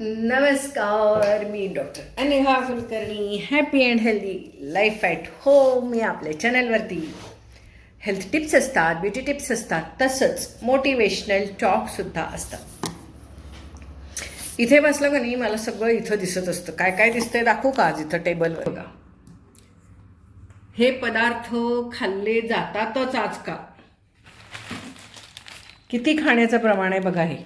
नमस्कार मी doctor Aniha Kulkarni. Happy and healthy life at home मी आपल्या चॅनलवरती हेल्थ टिप्स असतात ब्युटी टिप्स असतात तसंच मोटिवेशनल टॉकसुद्धा असतात. इथे बसलं का नाही मला सगळं इथं दिसत असतं. काय काय दिसतंय दाखवू का आज इथं टेबलवर बघा हे पदार्थ खाल्ले जातातच आज का किती खाण्याचं प्रमाण आहे बघा हे.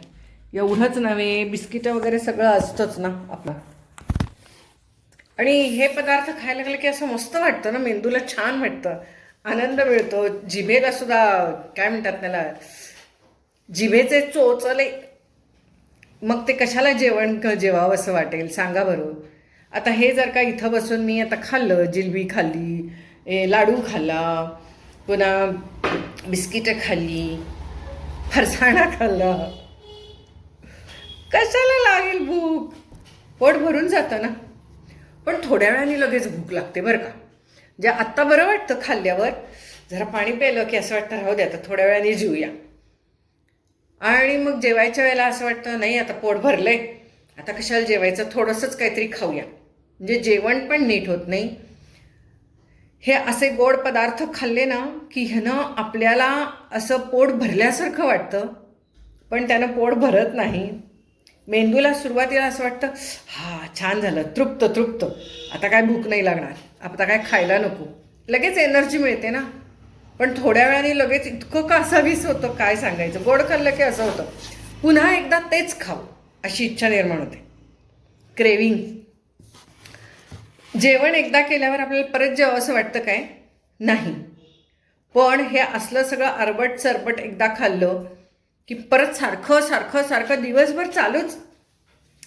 एवढंच नव्हे बिस्किटं वगैरे सगळं असतंच ना आपलं. आणि हे पदार्थ खायला लागले की असं मस्त वाटतं ना मेंदूला छान वाटतं. आनंद मिळतो. जिभेला सुद्धा काय म्हणतात त्याला जिभेचे चोचले. मग ते कशाला जेवण क जेवावं असं वाटेल? सांगा बरं. आता हे जर का इथं बसून मी आता खाल्लं जिलबी खाल्ली ए लाडू खाल्ला पुन्हा बिस्किटं खाल्ली फरसाणा खाल्ला कशाला लागेल भूक? पोट भरून जातं ना. पण थोड्या वेळाने लगेच भूक लागते बरं का. जे आत्ता बरं वाटतं खाल्ल्यावर जरा पाणी प्यायलं की असं वाटतं राहू दे आता थोड्या वेळाने जेऊया. आणि मग जेवायच्या वेळेला असं वाटतं नाही आता पोट भरलंय. आता कशाला जेवायचं? थोडंसंच काहीतरी खाऊया. म्हणजे जेवण पण नीट होत नाही. हे असे गोड पदार्थ खाल्ले ना की ह्यानं आपल्याला असं पोट भरल्यासारखं वाटतं. पण त्यानं पोट भरत नाही. मेंदूला सुरुवातीला असं वाटतं हा छान झालं तृप्त तृप्त. आता काय भूक नाही लागणार. आता काय खायला नको. लगेच एनर्जी मिळते ना. पण थोड्या वेळाने लगेच इतकं कासावीस होतं काय सांगायचं? गोड खाल्लं की असं होतं. पुन्हा एकदा तेच खाऊ अशी इच्छा निर्माण होते. क्रेविंग. जेवण एकदा केल्यावर आपल्याला परत जेव्हा असं वाटतं काय? नाही. पण हे असलं सगळं अरबट सरबट एकदा खाल्लं की परत सारखं सारखं सारखं दिवसभर चालूच.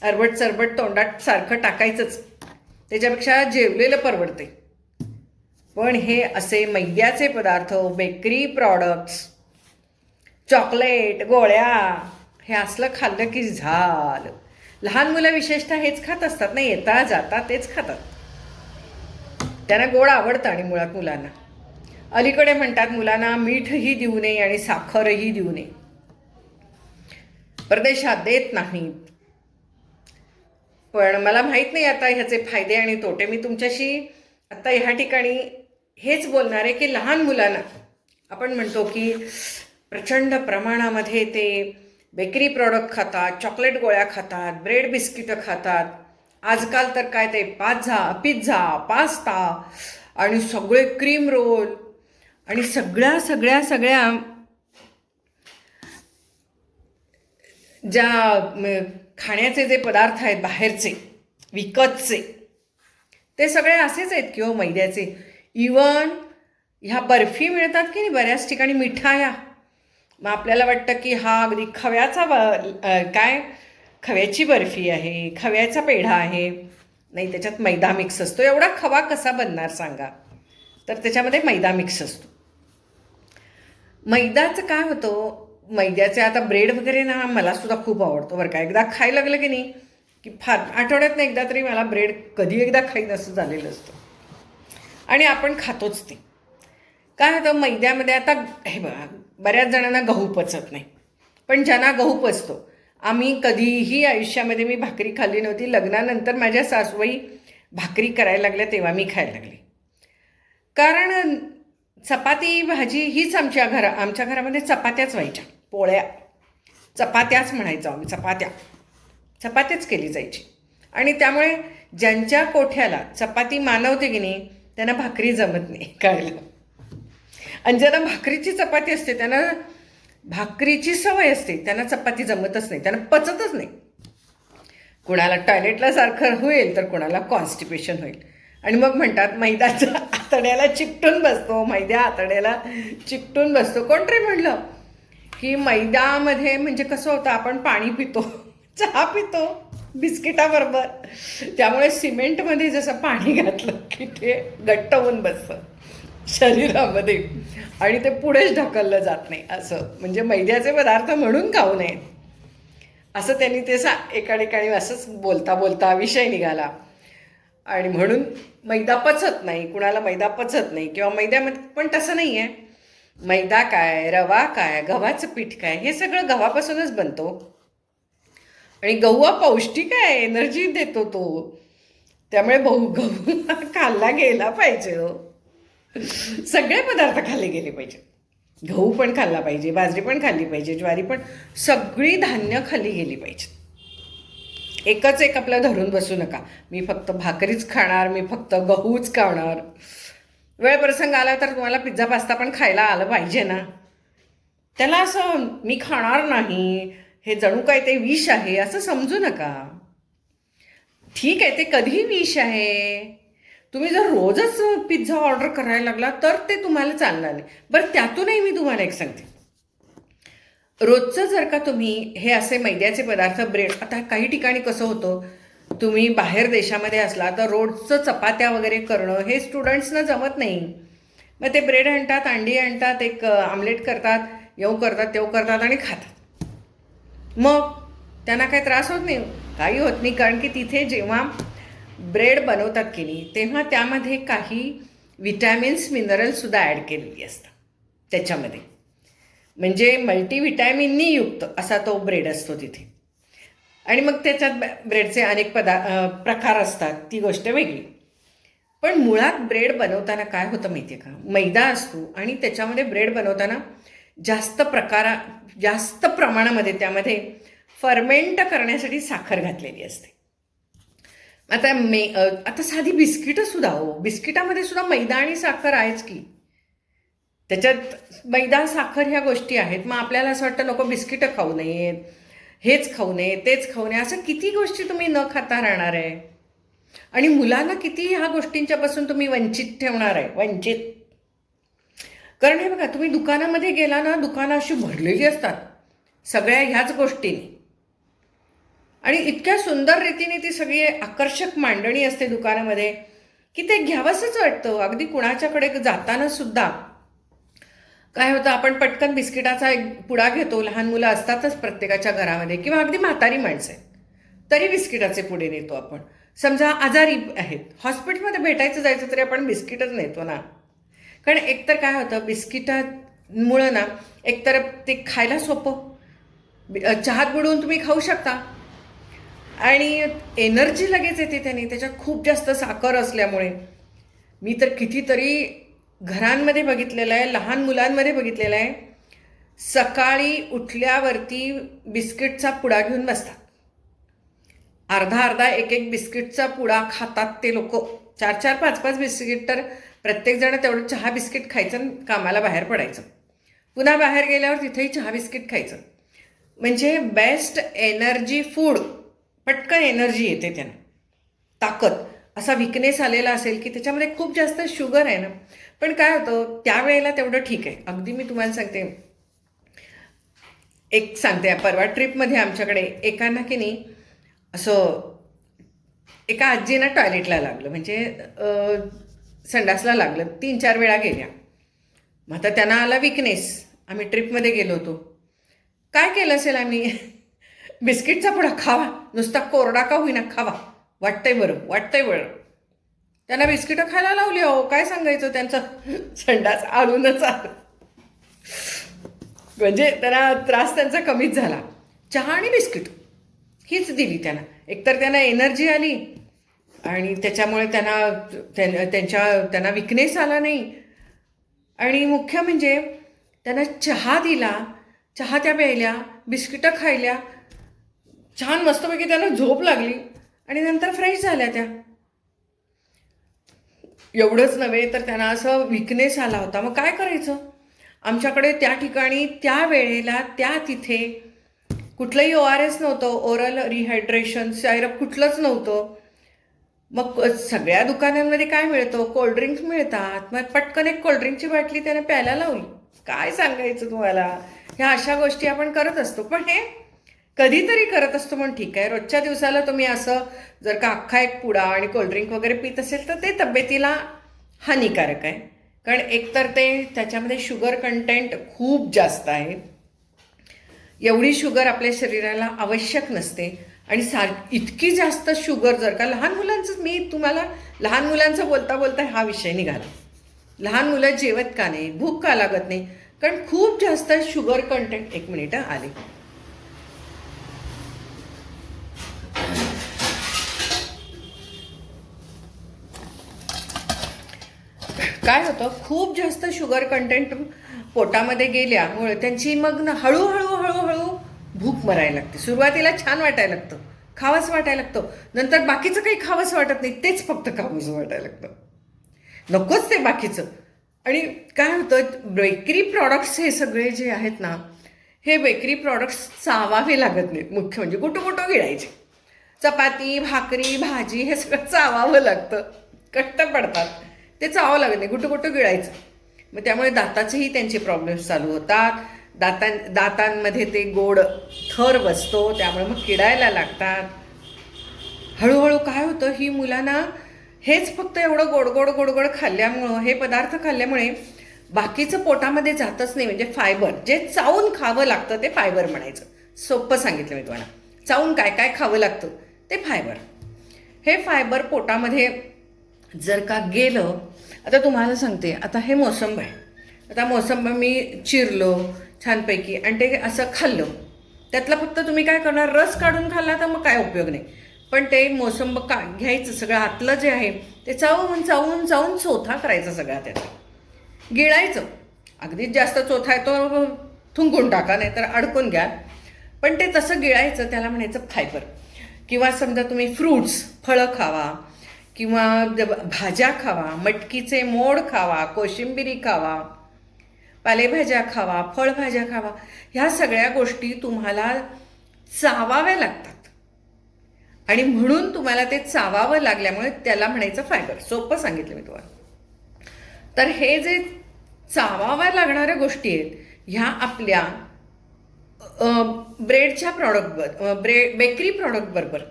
अरबट सरबट तोंडात सारखं टाकायचंच. त्याच्यापेक्षा जेवलेलं परवडते पण हे असे मैद्याचे पदार्थ बेकरी प्रॉडक्ट्स चॉकलेट गोळ्या हे असलं खाल्लं की झालं. लहान मुलं विशेषतः हेच खात असतात ना येता जाता तेच खातात. त्यांना गोड आवडतं आणि मुळात मुलांना. अलीकडे म्हणतात मुलांना मीठही देऊ नये आणि साखरही देऊ नये. परदेशात देत नाहीत. पण मला माहीत नाही आता ह्याचे फायदे आणि तोटे. मी तुमच्याशी आता ह्या ठिकाणी हेच बोलणार आहे की लहान मुलांना. आपण म्हणतो की प्रचंड प्रमाणामध्ये ते बेकरी प्रॉडक्ट खातात चॉकलेट गोळ्या खातात ब्रेड बिस्किटं खातात. आजकाल तर काय ते पाझा पिझ्झा पास्ता आणि सगळे क्रीम रोल आणि सगळ्या सगळ्या सगळ्या ज्या खाण्याचे जे पदार्थ आहेत बाहेरचे विकतचे ते सगळे असेच आहेत किंवा मैद्याचे. इवन ह्या बर्फी मिळतात की नाही बऱ्याच ठिकाणी मिठाया. मग आपल्याला वाटतं की हा अगदी खव्याचा ब काय? खव्याची बर्फी आहे खव्याचा पेढा आहे. नाही त्याच्यात मैदा मिक्स असतो. एवढा खवा कसा बनणार सांगा? तर त्याच्यामध्ये मैदा मिक्स असतो. मैदाचं काय होतं? मैद्याचे आता ब्रेड वगैरे ना मला सुद्धा खूप आवडतो बरं का. एकदा खायला लागलं की नाही की फार आठवड्यात ना एकदा तरी मला ब्रेड कधी एकदा खाईन असं झालेलं असतं. आणि आपण खातोच ते. काय होतं मैद्यामध्ये आता हे बघा बऱ्याच जणांना गहू पचत नाही. पण ज्यांना गहू पचतो आम्ही कधीही आयुष्यामध्ये मी भाकरी खाल्ली नव्हती लग्नानंतर माझ्या सासूबाई भाकरी करायला लागल्या तेव्हा मी खायला लागले. कारण चपाती भाजी हीच आमच्या घरा आमच्या घरामध्ये चपात्याच व्हायच्या. पोळ्या. चपात्याच म्हणायचो आम्ही चपात्या. चपात्याच केली जायची. आणि त्यामुळे ज्यांच्या कोठ्याला चपाती मानवते की नाही त्यांना भाकरी जमत नाही कळलं. आणि ज्यांना भाकरीची चपाती असते त्यांना भाकरीची सवय असते त्यांना चपाती जमतच नाही त्यांना पचतच नाही. कुणाला टॉयलेटला सारखं होईल तर कुणाला कॉन्स्टिपेशन होईल. आणि मग म्हणतात मैदाचा आतड्याला चिकटून बसतो मैद्या आतड्याला चिकटून बसतो. कोण तरी म्हणलं? की मैद्यामध्ये म्हणजे कसं होतं आपण पाणी पितो चहा पितो बिस्किटाबरोबर. त्यामुळे सिमेंटमध्ये जसं पाणी घातलं की ते घट्ट होऊन बसतं शरीरामध्ये. आणि ते पुढेच ढकललं जात नाही असं. म्हणजे मैद्याचे पदार्थ म्हणून खाऊ नयेत. असं त्यांनी ते सा एका ठिकाणी असंच बोलता बोलता विषय निघाला. आणि म्हणून मैदा पचत नाही कुणाला मैदा पचत नाही. किंवा मैद्यामध्ये पण तसं नाही आहे मैदा काय रवा काय गव्हाचं पीठ काय हे सगळं गव्हापासूनच बनतो. आणि गहू हा पौष्टिक आहे एनर्जी देतो तो. त्यामुळे बहु गहू खाल्ला गेला पाहिजे हो. सगळे पदार्थ खाल्ले गेले पाहिजे. गहू पण खाल्ला पाहिजे बाजरी पण खाल्ली पाहिजे ज्वारी पण सगळी धान्य खाल्ली गेली पाहिजेत एकच एक आपलं धरून बसू नका. मी फक्त भाकरीच खाणार मी फक्त गहूच खाणार. वेळ प्रसंग आला तर तुम्हाला पिझ्झा पास्ता पण खायला आलं पाहिजे ना. त्याला असं मी खाणार नाही हे जणू काय ते विष आहे असं समजू नका. ठीक आहे ते कधी विष आहे. तुम्ही जर रोजच पिझ्झा ऑर्डर करायला लागला तर ते तुम्हाला चालणार नाही. बरं त्यातूनही मी तुम्हाला एक सांगते. रोजचं जर का तुम्ही हे असे मैद्याचे पदार्थ ब्रेड आता काही ठिकाणी कसं होतं तुम्ही बाहेर देशामध्ये असला तर रोजचं चपात्या वगैरे करणं हे स्टुडंट्सना जमत नाही. मग ते ब्रेड आणतात अंडी आणतात एक आमलेट करतात येऊ करतात तेव करतात आणि खातात. मग त्यांना काही त्रास होत नाही काही होत नाही. कारण की तिथे जेव्हा ब्रेड बनवतात की नाही तेव्हा त्यामध्ये काही विटॅमिन्स मिनरलसुद्धा ॲड केलेली असतात. त्याच्यामध्ये. म्हणजे मल्टीव्हिटॅमिननी युक्त असा तो ब्रेड असतो तिथे. आणि मग त्याच्यात ब्रेडचे अनेक पदा प्रकार असतात. ती गोष्ट वेगळी. पण मुळात ब्रेड बनवताना काय होतं माहिती आहे का? मैदा असतो आणि त्याच्यामध्ये ब्रेड बनवताना जास्त प्रकारा जास्त प्रमाणामध्ये त्यामध्ये फर्मेंट करण्यासाठी साखर घातलेली असते. आता मे आता साधी बिस्किटं सुद्धा हो. बिस्किटामध्ये सुद्धा मैदा आणि साखर आहेच की. त्याच्यात मैदा साखर ह्या गोष्टी आहेत. मग आपल्याला असं वाटतं नको बिस्किटं खाऊ नयेत. हेच खाऊ नये तेच खाऊ नये असं किती गोष्टी तुम्ही न खाता राहणार आहे. आणि मुलांना किती ह्या गोष्टींच्यापासून तुम्ही वंचित ठेवणार आहे वंचित. कारण हे बघा तुम्ही दुकानामध्ये गेला ना दुकानं अशी भरलेली असतात सगळ्या ह्याच गोष्टीने. आणि इतक्या सुंदर रीतीने ती सगळी आकर्षक मांडणी असते दुकानामध्ये की ते घ्यावंसंच वाटतं. अगदी कुणाच्याकडे जाताना सुद्धा काय होतं आपण पटकन बिस्किटाचा एक पुडा घेतो लहान मुलं असतातच प्रत्येकाच्या घरामध्ये किंवा अगदी म्हातारी माणसं तरी बिस्किटाचे पुढे नेतो आपण. समजा आजारी आहेत हॉस्पिटलमध्ये भेटायचं जायचं तरी आपण बिस्किटच नेतो ना. कारण एकतर काय होतं बिस्किटामुळं ना एकतर ते खायला सोपं. चहात बुडवून तुम्ही खाऊ शकता. आणि एनर्जी लगेच येते त्याने त्याच्यात खूप जास्त साखर असल्यामुळे. मी तर कितीतरी घरांमध्ये बघितलेलं आहे लहान मुलांमध्ये बघितलेलं आहे सकाळी उठल्यावरती बिस्किटचा पुडा घेऊन बसतात. अर्धा अर्धा एक एक बिस्किटचा पुडा खातात ते लोक. चार चार पाच पाच बिस्किट तर प्रत्येकजण तेवढं चहा बिस्किट खायचं आणि कामाला बाहेर पडायचं. पुन्हा बाहेर गेल्यावर तिथेही चहा बिस्किट खायचं. म्हणजे बेस्ट एनर्जी फूड पटकन एनर्जी येते त्यांना. ताकद. असा विकनेस आलेला असेल की त्याच्यामध्ये खूप जास्त शुगर आहे ना. पण काय होतं त्यावेळेला तेवढं ठीक आहे. अगदी मी तुम्हाला सांगते. एक सांगते परवा ट्रिपमध्ये आमच्याकडे एकांना की नाही असं एका आजीनं टॉयलेटला लागलं. म्हणजे संडासला लागलं. तीन चार वेळा गेल्या. मग आता त्यांना आला विकनेस आम्ही ट्रिपमध्ये गेलो होतो. काय केलं असेल आम्ही? बिस्किटचा पुडा खावा. नुसता कोरडा का होईना खावा. वाटतंय बरं वाटतंय बरं. त्यांना बिस्किटं खायला लावली अहो. काय सांगायचं त्यांचं? संडास आणूनच आलं. म्हणजे त्यांना त्रास त्यांचा कमीच झाला. चहा आणि बिस्किट. हीच दिली त्यांना. एकतर त्यांना एनर्जी आली आणि त्याच्यामुळे त्यांना त्यां- त्यांच्या त्यांना विकनेस आला नाही. आणि मुख्य म्हणजे त्यांना चहा दिला. चहा त्या प्यायल्या बिस्किटं खायल्या. छान मस्तपैकी त्यांना झोप लागली. आणि नंतर फ्रेश झाल्या त्या. एवढंच नव्हे तर त्यांना असं विकनेस आला होता. मग काय करायचं? आमच्याकडे त्या ठिकाणी त्या वेळेला त्या तिथे कुठलंही ओ आर एस नव्हतं. ओरल रिहायड्रेशन सायरप कुठलंच नव्हतं. मग सगळ्या दुकानांमध्ये काय मिळतं? कोल्ड्रिंक्स मिळतात. मग पटकन एक कोल्ड्रिंकची बाटली त्याने प्यायला लावली. काय सांगायचं तुम्हाला? ह्या अशा गोष्टी आपण करत असतो. पण हे कधीतरी करत असतो म्हणून ठीक आहे. रोजच्या दिवसाला तुम्ही असं जर का अख्खा एक पुडा आणि कोल्ड्रिंक वगैरे पित असेल तर ते तब्येतीला हानिकारक आहे. कारण एकतर ते त्याच्यामध्ये शुगर कंटेंट खूप जास्त आहे. एवढी शुगर आपल्या शरीराला आवश्यक नसते. आणि सार इतकी जास्त शुगर जर का लहान मुलांचं मी तुम्हाला लहान मुलांचं बोलता बोलता हा विषय निघाला. लहान मुलं जेवत का नाही? भूक का लागत नाही? कारण खूप जास्त शुगर कंटेंट एक मिनिट आली आले. काय होतं खूप जास्त शुगर कंटेंट पोटामध्ये गेल्यामुळे त्यांची मग ना हळूहळू हळूहळू भूक मरायला लागते. सुरुवातीला छान वाटायला लागतं. खावंसं वाटायला लागतं. नंतर बाकीचं काही खावंच वाटत नाही तेच फक्त खावंच वाटायला लागतं. नकोच ते बाकीचं. आणि काय होतं बेकरी प्रॉडक्ट्स हे सगळे जे आहेत ना हे बेकरी प्रॉडक्ट्स चावावे लागत नाहीत. मुख्य म्हणजे कुठं कुठं गिळायचे. चपाती भाकरी भाजी हे सगळं चावावं लागतं. कट्ट पडतात. ते चावावं लागत नाही. कुठं कुठं गिळायचं. मग त्यामुळे दाताचेही त्यांचे प्रॉब्लेम्स चालू होतात. दातां दातांमध्ये ते गोड थर बसतो त्यामुळे मग किडायला लागतात. हळूहळू काय होतं ही मुलांना हेच फक्त एवढं गोड गोड गोड गोड खाल्ल्यामुळं हे पदार्थ खाल्ल्यामुळे बाकीचं पोटामध्ये जातच नाही. म्हणजे फायबर जे चावून खावं लागतं ते फायबर म्हणायचं. सोपं सांगितलं मी तुम्हाला. चावून काय काय खावं लागतं ते फायबर हे फायबर पोटामध्ये जर का गेलं आता तुम्हाला सांगते आता हे मोसंब आहे. आता मोसंब मी चिरलो छानपैकी आणि ते असं खाल्लं. त्यातला फक्त तुम्ही काय करणार रस काढून खाल्ला तर मग काय उपयोग नाही. पण ते मोसंब का घ्यायचं सगळं आतलं जे आहे ते चावून चावून चावून चोथा करायचा सगळा त्याचा. गिळायचं. अगदीच जास्त चोथा आहे तो थुंकून टाका नाही तर अडकून घ्या. पण ते तसं गिळायचं त्याला म्हणायचं फायबर किंवा समजा तुम्ही फ्रूट्स फळं खावा किंवा भाज्या खावा मटकीचे मोड खावा कोशिंबिरी खावा पालेभाज्या खावा फळभाज्या खावा ह्या सगळ्या गोष्टी तुम्हाला चावाव्या लागतात. आणि म्हणून तुम्हाला ते चावावं लागल्यामुळे त्याला म्हणायचं फायबर सोपं सांगितलं मी तुम्हाला. तर हे जे चावाव्या लागणाऱ्या गोष्टी आहेत ह्या आपल्या ब्रेडच्या प्रॉडक्ट ब्रेड बेकरी प्रॉडक्ट बरोबर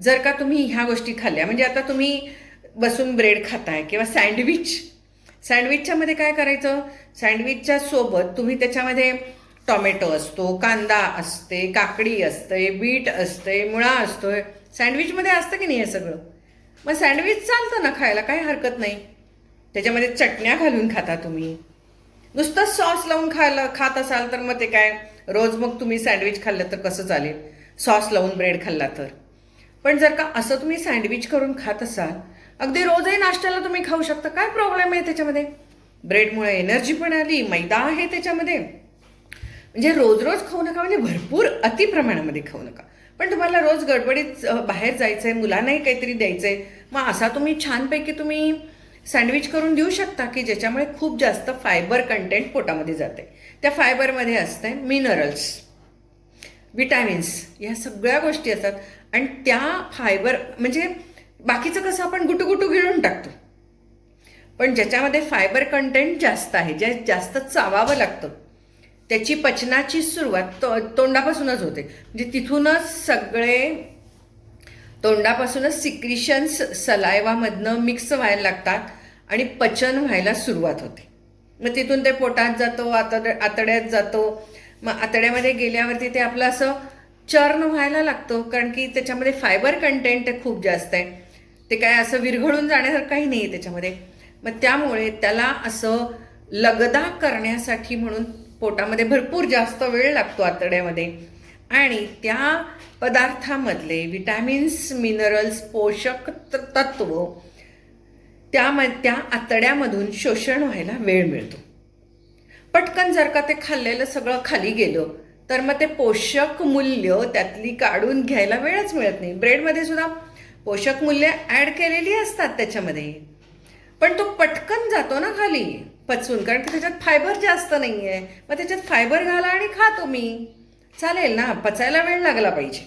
जर का तुम्ही ह्या गोष्टी खाल्ल्या म्हणजे आता तुम्ही बसून ब्रेड खाताय किंवा सँडविच. सँडविचच्यामध्ये काय करायचं? सँडविचच्या सोबत तुम्ही त्याच्यामध्ये टॉमॅटो असतो कांदा असते काकडी असते बीट असते मुळा असतोय. सँडविचमध्ये असतं की नाही हे सगळं? मग सँडविच चालतं ना खायला काही हरकत नाही. त्याच्यामध्ये चटण्या घालून खाता तुम्ही. नुसतं सॉस लावून खायला खात असाल तर मग ते काय? रोज मग तुम्ही सँडविच खाल्लं तर कसं चालेल? सॉस लावून ब्रेड खाल्ला तर. पण जर का असं तुम्ही सँडविच करून खात असाल अगदी रोजही नाश्त्याला तुम्ही खाऊ शकता. काय प्रॉब्लेम आहे त्याच्यामध्ये? ब्रेडमुळे एनर्जी पण आली मैदा आहे त्याच्यामध्ये. म्हणजे रोज रोज खाऊ नका म्हणजे भरपूर अति प्रमाणामध्ये खाऊ नका. पण तुम्हाला रोज गडबडीत बाहेर जायचं आहे मुलांनाही काहीतरी द्यायचं आहे मग असा तुम्ही छानपैकी तुम्ही सँडविच करून देऊ शकता की ज्याच्यामुळे खूप जास्त फायबर कंटेंट पोटामध्ये जाते त्या फायबरमध्ये असते मिनरल्स विटॅमिन्स या सगळ्या गोष्टी असतात. आणि त्या फायबर म्हणजे बाकीचं कसं आपण गुटुगुटू गिळून टाकतो. पण ज्याच्यामध्ये फायबर कंटेंट जास्त आहे ज्या जास्त चावावं लागतं त्याची पचनाची सुरुवात तो तोंडापासूनच होते. म्हणजे तिथूनच सगळे तोंडापासूनच सिक्रिशन्स सलायवामधनं मिक्स व्हायला लागतात आणि पचन व्हायला सुरुवात होते. मग तिथून ते पोटात जातो आतड आतड्यात जातो. मग आतड्यामध्ये गेल्यावरती ते आपलं असं चर्न व्हायला लागतो कारण की त्याच्यामध्ये फायबर कंटेंट खूप जास्त आहे. ते काय असं विरघळून जाण्यासारखं काही नाही आहे त्याच्यामध्ये. मग त्यामुळे त्याला असं लगदा करण्यासाठी म्हणून पोटामध्ये भरपूर जास्त वेळ लागतो आतड्यामध्ये. आणि त्या पदार्थामधले विटॅमिन्स मिनरल्स पोषक त- तत्व त्याम त्या आतड्यामधून शोषण व्हायला वेळ मिळतो. पटकन जर का ते खाल्लेलं सगळं खाली गेलं तर मग ते पोषक मूल्य त्यातली काढून घ्यायला वेळच मिळत नाही. ब्रेडमध्ये सुद्धा पोषक मूल्य ॲड केलेली असतात त्याच्यामध्ये. पण तो पटकन जातो ना खाली पचवून. कारण की त्याच्यात फायबर जास्त नाही आहे मग त्याच्यात फायबर घाला आणि खातो मी. चालेल ना पचायला वेळ लागला पाहिजे.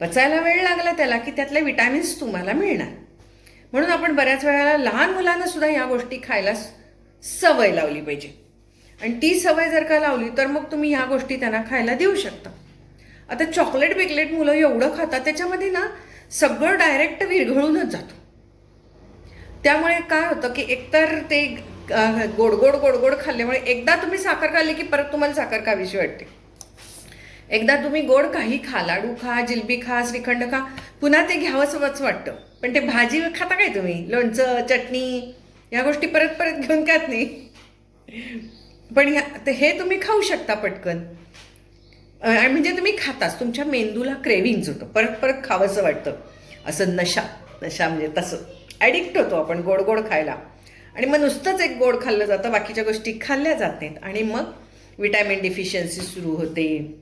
पचायला वेळ लागला त्याला की त्यातले विटॅमिन्स तुम्हाला मिळणार. म्हणून आपण बऱ्याच वेळेला लहान मुलांना सुद्धा या गोष्टी खायला सवय लावली पाहिजे. आणि ती सवय जर का लावली तर मग तुम्ही ह्या गोष्टी त्यांना खायला देऊ शकता. आता चॉकलेट बिकलेट मुलं एवढं खातात त्याच्यामध्ये ना सगळं डायरेक्ट विरघळूनच जातं. त्यामुळे काय होतं की एकतर ते गोड गोड गोड गोड खाल्ल्यामुळे एकदा तुम्ही साखर खाल्ली की परत तुम्हाला साखर खावीशी वाटते. एकदा तुम्ही गोड काही खा लाडू खा जिलबी खा श्रीखंड खा पुन्हा ते घ्यावंसंच वाटतं. पण ते भाजी खाता काय तुम्ही? लोणचं चटणी या गोष्टी परत परत घेऊन खात नाही. पण ह्या ते हे तुम्ही खाऊ शकता पटकन. म्हणजे तुम्ही खाताच तुमच्या मेंदूला क्रेविंग्ज होतं. परत परत खावंसं वाटतं. असं नशा. नशा म्हणजे तसं. ॲडिक्ट होतो आपण. गोड गोड खायला. आणि मग नुसतंच एक गोड खाल्लं जातं. बाकीच्या गोष्टी खाल्ल्या जात नाहीत. आणि मग विटॅमिन डिफिशियन्सी सुरू होते.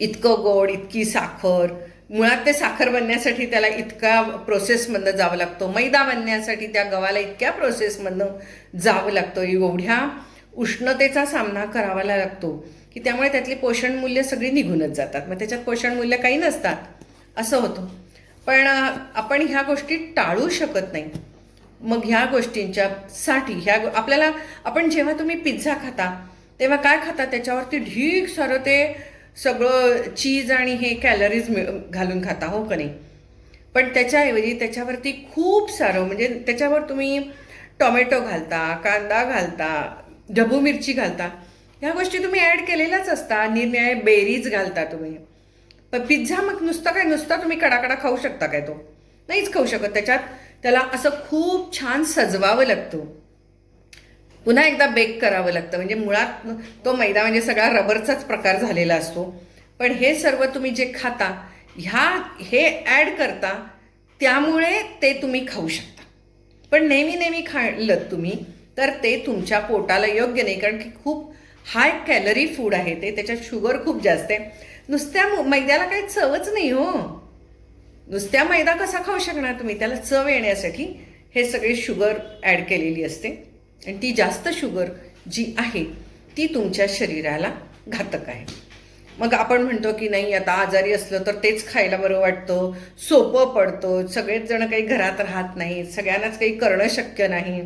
इतकं गोड इतकी साखर. मुळात ते साखर बनण्यासाठी त्याला इतका प्रोसेसमधनं जावं लागतो. मैदा बनण्यासाठी त्या गव्हाला इतक्या प्रोसेसमधनं जावं लागतं. एवढ्या उष्णतेचा सामना करावा लागतो की त्यामुळे त्यातली पोषण मूल्य सगळी निघूनच जातात. मग त्याच्यात पोषण मूल्य काही नसतात असं होतं. पण आपण ह्या गोष्टी टाळू शकत नाही. मग ह्या गोष्टींच्या साठी ह्या आपल्याला आपण जेव्हा तुम्ही पिझ्झा खाता तेव्हा काय खाता? त्याच्यावरती ढीक सारं ते सगळं चीज आणि हे कॅलरीज मिळ घालून खाता हो का नाही? पण त्याच्याऐवजी त्याच्यावरती खूप सारं म्हणजे त्याच्यावर तुम्ही टोमॅटो घालता कांदा घालता ढबू मिरची घालता. ह्या गोष्टी तुम्ही ॲड केलेल्याच असता. निरनिळे बेरीज घालता तुम्ही. पण पिझ्झा मग नुसता काय नुसता तुम्ही कडाकडा खाऊ शकता काय तो? नाहीच खाऊ शकत त्याच्यात. त्याला असं खूप छान सजवावं लागतं. पुन्हा एकदा बेक करावं लागतं. म्हणजे मुळात तो मैदा म्हणजे सगळा रबरचाच प्रकार झालेला असतो. पण हे सर्व तुम्ही जे खाता ह्या हे ॲड करता त्यामुळे ते तुम्ही खाऊ शकता. पण नेहमी नेहमी खाल्लं तुम्ही तर ते तुमच्या पोटाला योग्य नाही कारण की खूप हाय कॅलरी फूड आहे ते त्याच्यात शुगर खूप जास्त आहे. नुसत्या मैद्याला काही चवच नाही हो. नुसत्या मैदा कसा खाऊ शकणार तुम्ही? त्याला चव येण्यासाठी हे सगळे शुगर ॲड केलेली असते. आणि ती जास्त शुगर जी आहे ती तुमच्या शरीराला घातक आहे. मग आपण म्हणतो की नाही आता आजारी असलं तर तेच खायला बरं वाटतं. सोपं पडतं. सगळेच जण काही घरात राहत नाहीत. सगळ्यांनाच काही करणं शक्य नाही.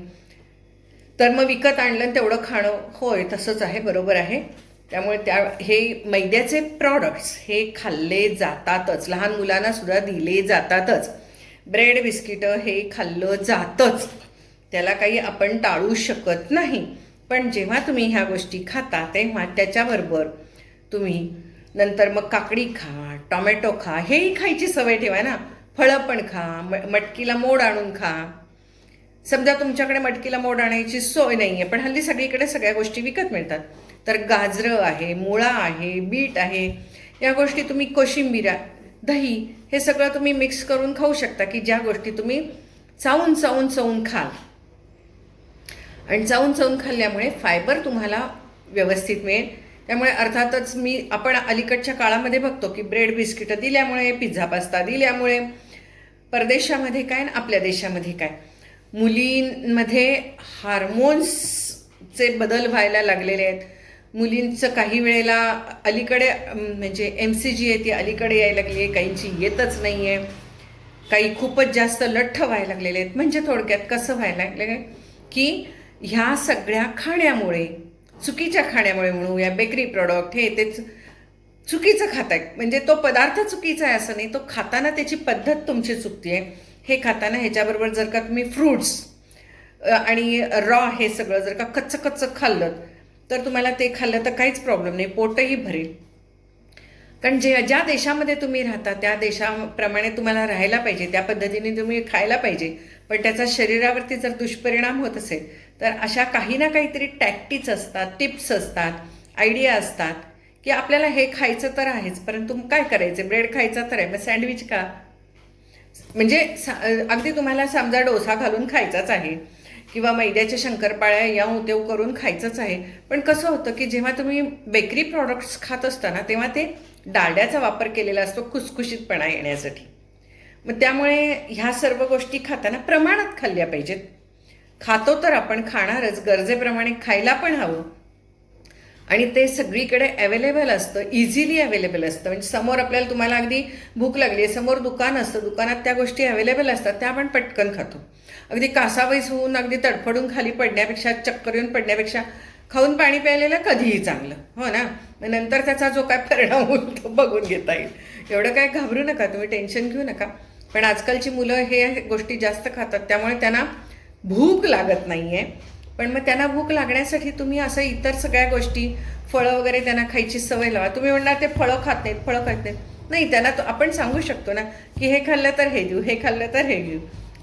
तर मग विकत आणलं आणि तेवढं खाणं होय तसंच आहे बरोबर आहे. त्यामुळे त्या हे मैद्याचे प्रॉडक्ट्स हे खाल्ले जातातच. लहान मुलांना सुद्धा दिले जातातच. ब्रेड बिस्किटं हे खाल्लं जातच. त्याला काही आपण टाळू शकत नाही. पण जेव्हा तुम्ही ह्या गोष्टी खाता तेव्हा त्याच्याबरोबर तुम्ही नंतर मग काकडी खा टोमॅटो खा हेही खायची सवय ठेवा ना. फळं पण खा म मटकीला मोड आणून खा. समजा तुमच्याकडे मटकीला मोड आणायची सोय नाही आहे पण हल्ली सगळीकडे सगळ्या गोष्टी विकत मिळतात. तर गाजरं आहे मुळा आहे बीट आहे या गोष्टी तुम्ही कोशिंबीर दही हे सगळं तुम्ही मिक्स करून खाऊ शकता की ज्या गोष्टी तुम्ही चावून चावून चावून खाल. आणि चावून चावून खाल्ल्यामुळे फायबर तुम्हाला व्यवस्थित मिळेल. त्यामुळे अर्थातच मी आपण अलीकडच्या काळामध्ये बघतो की ब्रेड बिस्किटं दिल्यामुळे पिझ्झा पास्ता दिल्यामुळे परदेशामध्ये काय आणि आपल्या देशामध्ये काय? मुलींमध्ये हार्मोन्सचे बदल व्हायला लागलेले आहेत. मुलींचं काही वेळेला अलीकडे म्हणजे एम सी जी आहे ती अलीकडे यायला लागली आहे काहींची येतच नाही आहे काही खूपच जास्त लठ्ठ व्हायला लागलेले आहेत. म्हणजे थोडक्यात कसं व्हायला लागलं की ह्या सगळ्या खाण्यामुळे चुकीच्या खाण्यामुळे म्हणू या बेकरी प्रॉडक्ट हे तेच चुकीचं खात आहे म्हणजे तो पदार्थ चुकीचा आहे असं नाही तो खाताना त्याची पद्धत तुमची चुकती आहे हे खाताना ह्याच्याबरोबर जर का तुम्ही फ्रूट्स आणि रॉ हे सगळं जर का कच्चं कच्चं खाल्लं तर तुम्हाला ते खाल्लं तर काहीच प्रॉब्लेम नाही पोटही भरेल. कारण जे ज्या देशामध्ये तुम्ही राहता त्या देशाप्रमाणे तुम्हाला राहायला पाहिजे त्या पद्धतीने तुम्ही खायला पाहिजे. पण त्याचा शरीरावरती जर दुष्परिणाम होत असेल तर अशा काही ना काहीतरी टॅक्टिक्स असतात टिप्स असतात आयडिया असतात की आपल्याला हे खायचं तर आहेच परंतु काय करायचं? ब्रेड खायचा तर आहे मग सँडविच का म्हणजे सा- अगदी तुम्हाला समजा डोसा घालून खायचाच आहे किंवा मैद्याच्या शंकरपाळ्या या उद्योग करून खायचंच आहे पण कसं होतं की जेव्हा तुम्ही बेकरी प्रॉडक्ट्स खात असताना तेव्हा ते डाळ्याचा वापर केलेला असतो खुसखुशीतपणा येण्यासाठी. मग त्यामुळे ह्या सर्व गोष्टी खाताना प्रमाणात खाल्ल्या पाहिजेत. खातो तर आपण खाणारच गरजेप्रमाणे खायला पण हवं. आणि ते सगळीकडे अवेलेबल असतं इझिली अवेलेबल असतं. म्हणजे समोर आपल्याला तुम्हाला अगदी भूक लागली आहे समोर दुकान असतं दुकानात त्या गोष्टी अवेलेबल असतात त्या आपण पटकन खातो. अगदी कासावैस होऊन अगदी तडफडून खाली पडण्यापेक्षा चक्कर येऊन पडण्यापेक्षा खाऊन पाणी प्यायलेलं कधीही चांगलं. हो ना? नंतर त्याचा जो काय परिणाम होईल तो बघून घेता येईल. एवढं काय घाबरू नका तुम्ही टेन्शन घेऊ नका. पण आजकालची मुलं हे गोष्टी जास्त खातात त्यामुळे त्यांना भूक लागत नाही आहे पण मग त्यांना भूक लागण्यासाठी तुम्ही असं इतर सगळ्या गोष्टी फळं वगैरे त्यांना खायची सवय लावा. तुम्ही म्हणणार ते फळं खात नाहीत फळं खात नाहीत. नाही त्यांना तो आपण सांगू शकतो ना की हे खाल्लं तर हे देऊ हे खाल्लं तर हे घेऊ.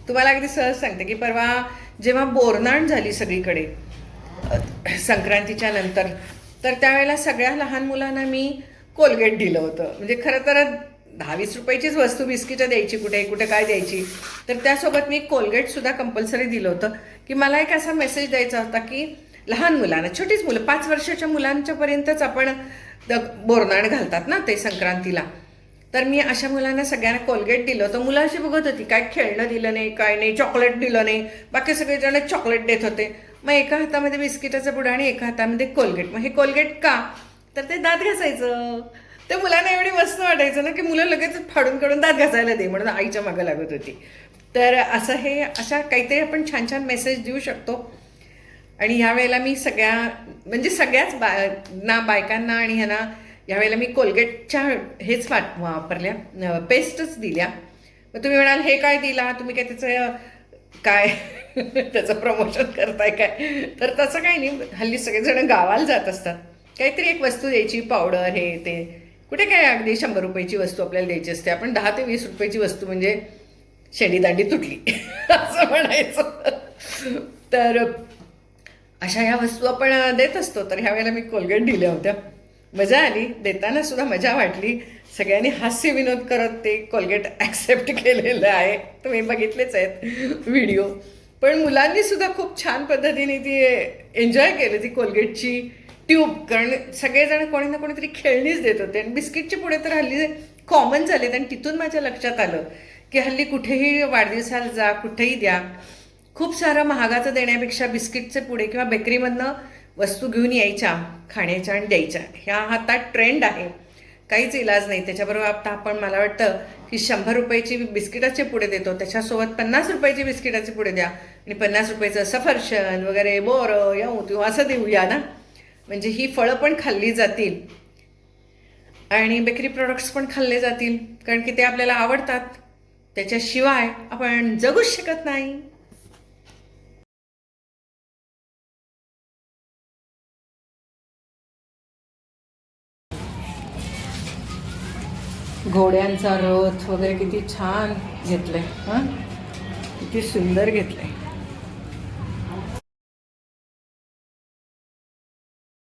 तुम्हाला अगदी सहज सांगते की परवा जेव्हा बोरनाण झाली सगळीकडे संक्रांतीच्या नंतर तर त्यावेळेला सगळ्या लहान मुलांना मी कोलगेट दिलं होतं. म्हणजे खरं तर दहा वीस रुपयाचीच वस्तू बिस्किटं द्यायची कुठे कुठे काय द्यायची. तर त्यासोबत मी कोलगेटसुद्धा कंपल्सरी दिलं होतं. की मला एक असा मेसेज द्यायचा होता की लहान मुलांना छोटीच मुलं पाच वर्षाच्या मुलांच्या पर्यंतच आपण द- बोरनाण घालतात ना ते संक्रांतीला. तर मी अशा मुलांना सगळ्यांना कोलगेट दिलं होतं. मुलं अशी बघत होती काय खेळणं दिलं नाही काय नाही चॉकलेट दिलं नाही. बाकी सगळेजण चॉकलेट देत होते. मग एका हातामध्ये बिस्किटाचा बुडा आणि एका हातामध्ये कोलगेट मग हे कोलगेट का? तर ते दात घासायचं. तर मुलांना एवढी मस्त वाटायचं ना की मुलं लगेच फाडून काढून दात घासायला दे म्हणून आईच्या मागं लागत होती. तर असं हे अशा काहीतरी आपण छान छान मेसेज देऊ शकतो. आणि ह्यावेळेला मी सगळ्या म्हणजे सगळ्याच बा ना बायकांना आणि ह्यांना यावेळेला मी कोलगेटच्या हेच वाट वापरल्या पेस्टच दिल्या. मग तुम्ही म्हणाल हे काय दिला? तुम्ही काय त्याचं काय त्याचं प्रमोशन करताय काय? तर तसं काही नाही. हल्ली सगळेजण गावाला जात असतात. काहीतरी एक वस्तू द्यायची पावडर हे ते. कुठे काय अगदी शंभर रुपयाची वस्तू आपल्याला द्यायची असते? आपण दहा ते वीस रुपयाची वस्तू म्हणजे शेडीदांडी तुटली. असं म्हणायचं. तर अशा ह्या वस्तू आपण देत असतो. तर ह्या वेळेला मी कोलगेट दिल्या होत्या. मजा आली. देताना सुद्धा मजा वाटली. सगळ्यांनी हास्य विनोद करत ते कोलगेट ॲक्सेप्ट केलेलं आहे. तुम्ही बघितलेच आहेत व्हिडिओ पण मुलांनी सुद्धा खूप छान पद्धतीने ती एन्जॉय केली ती कोलगेटची. ट्यूब कारण सगळेजण कोणी ना कोणीतरी खेळणीच देत होते. आणि बिस्किटचे पुढे तर हल्ली कॉमन झालेत. आणि तिथून माझ्या लक्षात आलं की हल्ली कुठेही वाढदिवसाला जा कुठेही द्या. खूप सारं महागाचं देण्यापेक्षा बिस्किटचे पुढे किंवा बेकरीमधनं वस्तू घेऊन यायच्या खाण्याच्या आणि द्यायच्या. ह्या हातात ट्रेंड आहे. काहीच इलाज नाही. त्याच्याबरोबर आता आपण मला वाटतं की शंभर रुपयाची बिस्किटाचे पुढे देतो. त्याच्यासोबत पन्नास रुपयाची बिस्किटाचे पुढे द्या. आणि पन्नास रुपयाचं सफरशन वगैरे बोरं येऊ तू असं देऊया ना? म्हणजे ही फळं पण खाल्ली जातील. आणि बेकरी प्रोडक्ट्स पण खाल्ले जातील. कारण की ते आपल्याला आवडतात. त्याच्याशिवाय आपण जगूच शकत नाही. घोड्यांचा रथ वगैरे किती छान घेतलंय हां? किती सुंदर घेतलंय.